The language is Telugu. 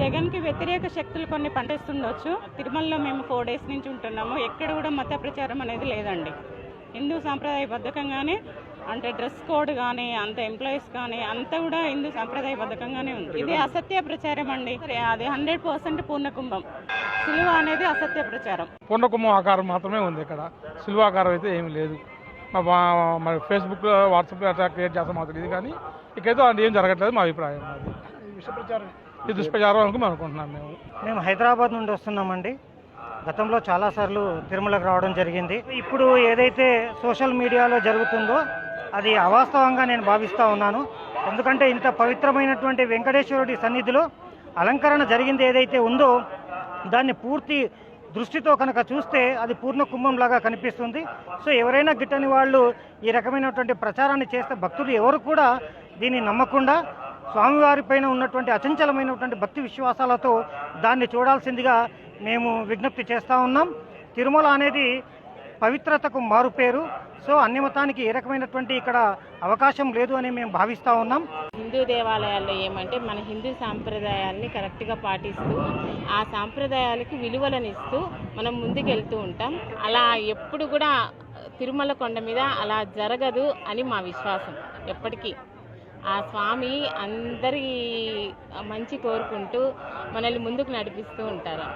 జగన్కి వ్యతిరేక శక్తులు కొన్ని పండిస్తుండొచ్చు తిరుమలలో మేము ఫోర్ డేస్ నుంచి ఉంటున్నాము. ఎక్కడ కూడా మత ప్రచారం అనేది లేదండి. హిందూ సాంప్రదాయబద్ధకంగానే అంటే డ్రెస్ కోడ్ కానీ అంత ఎంప్లాయీస్ కానీ అంతా కూడా హిందూ సాంప్రదాయబద్ధకంగానే ఉంది. ఇది అసత్య ప్రచారం అండి. అది హండ్రెడ్ పర్సెంట్ పూర్ణకుంభం. సిలువ అనేది అసత్య ప్రచారం. పూర్ణకుంభం ఆకారం మాత్రమే ఉంది ఇక్కడ. సిల్వాకారం అయితే ఏమీ లేదు. మరి ఫేస్బుక్ వాట్సాప్ అట్లా క్రియేట్ చేస్తాం మాకు తెలియదు కానీ ఇక్కడైతే అది ఏం జరగట్లేదు మా అభిప్రాయం దుష్ప్రచారం మేము అనుకుంటున్నాం మేము. మేము హైదరాబాద్ నుండి వస్తున్నామండి. గతంలో చాలాసార్లు తిరుమలకు రావడం జరిగింది. ఇప్పుడు ఏదైతే సోషల్ మీడియాలో జరుగుతుందో అది అవాస్తవంగా నేను భావిస్తూ ఉన్నాను. ఎందుకంటే ఇంత పవిత్రమైనటువంటి వెంకటేశ్వరుడి సన్నిధిలో అలంకరణ జరిగింది ఏదైతే ఉందో దాన్ని పూర్తి దృష్టితో కనుక చూస్తే అది పూర్ణ కుంభంలాగా కనిపిస్తుంది. సో ఎవరైనా గిట్టని వాళ్ళు ఈ రకమైనటువంటి ప్రచారాన్ని చేస్తే భక్తులు ఎవరు కూడా దీన్ని నమ్మకుండా స్వామివారి పైన ఉన్నటువంటి అచంచలమైనటువంటి భక్తి విశ్వాసాలతో దాన్ని చూడాల్సిందిగా మేము విజ్ఞప్తి చేస్తూ ఉన్నాం. తిరుమల అనేది పవిత్రతకు మారుపేరు సో అన్ని మతానికి ఏ రకమైనటువంటి ఇక్కడ అవకాశం లేదు అని మేము భావిస్తూ ఉన్నాం. హిందూ దేవాలయాల్లో ఏమంటే మన హిందూ సాంప్రదాయాల్ని కరెక్ట్గా పాటిస్తూ ఆ సాంప్రదాయాలకి విలువలను ఇస్తూ మనం ముందుకెళ్తూ ఉంటాం. అలా ఎప్పుడు కూడా తిరుమల కొండ మీద అలా జరగదు అని మా విశ్వాసం ఎప్పటికీ. ఆ స్వామి అందరి మంచి కోరుకుంటూ మనల్ని ముందుకు నడిపిస్తూ ఉంటారు.